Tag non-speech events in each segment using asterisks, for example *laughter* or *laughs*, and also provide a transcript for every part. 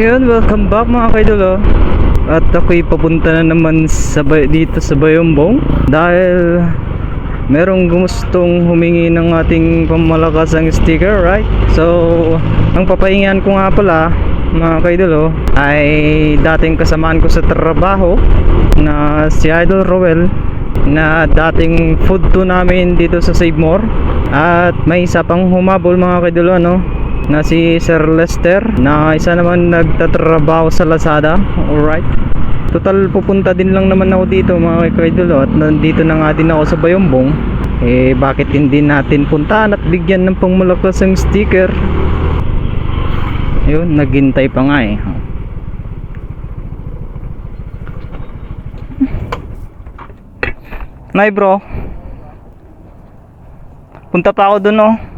So yun, welcome back mga kaidolo At ako'y papunta na naman sa dito sa Bayombong Dahil merong gustong humingi ng ating pamalakasang sticker, right? So, ang papahingan ko nga pala mga kaidolo ay dating kasamaan ko sa trabaho na si Idol Roel na dating food to namin dito sa Save More. At may isa pang humabol mga kaidolo no na si Sir Lester na isa naman nagtatrabaho sa Lazada. Alright. Total pupunta din lang naman ako dito mga kaidolo at nandito na nga din ako sa Bayombong eh bakit hindi natin puntahan at bigyan ng pangmalakasang sticker? Yun naghintay pa nga eh. Nay bro. Punta pa ako dun oh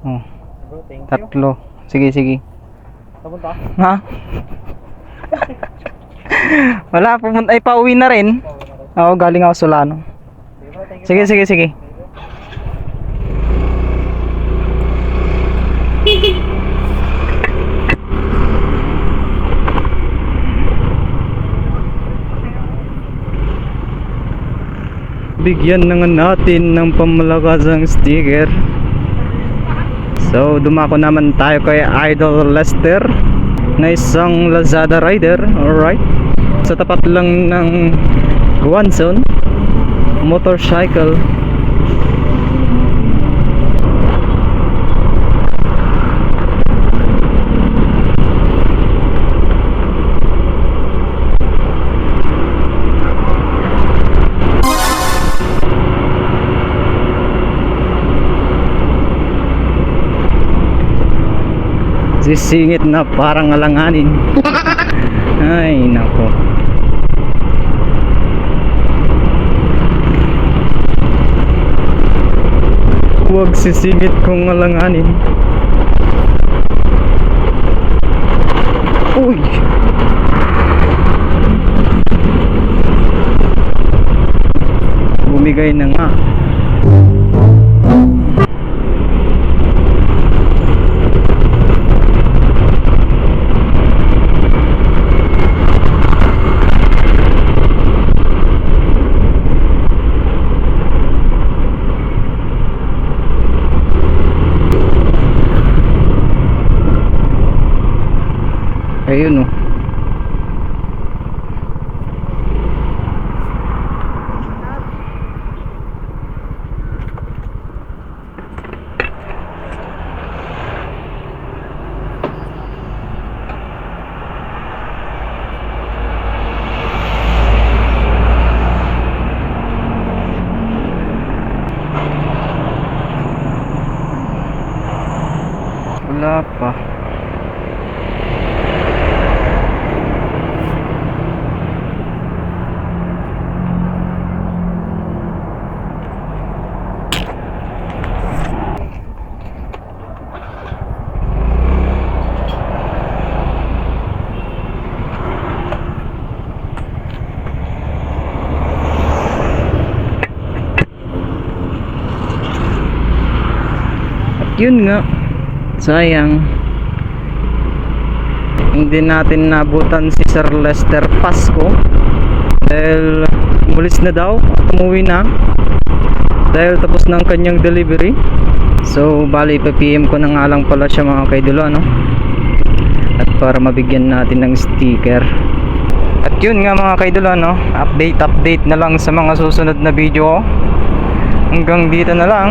Oh, Bro, thank you. tatlo. Sige, sige. Napunta? Ha? Wala, pumunta ay pauwi na rin. Oo, galing ako Solano. Sige. Sige, sige, sige. Bigyan na nga natin ng pamalakasang sticker. So, dumako naman tayo kay Idol Lester na isang Lazada rider. Alright. Sa tapat lang ng Guanzon motorcycle. Sisingit na parang alanganin. *laughs* Ay, nako. Huwag sisingit kong alanganin. Uy! Bumigay na nga. Ayun oh. Wala pa. Yun nga, sayang. Hindi natin nabutan si Sir Lester Pasco dahil umalis na daw at umuwi na dahil tapos ng kanyang delivery. So, bali pa-PM ko na nga lang pala siya mga kaidolo, ano? At para mabigyan natin ng sticker. At yun nga mga kaidolo, ano? Update, update na lang sa mga susunod na video. Hanggang dito na lang.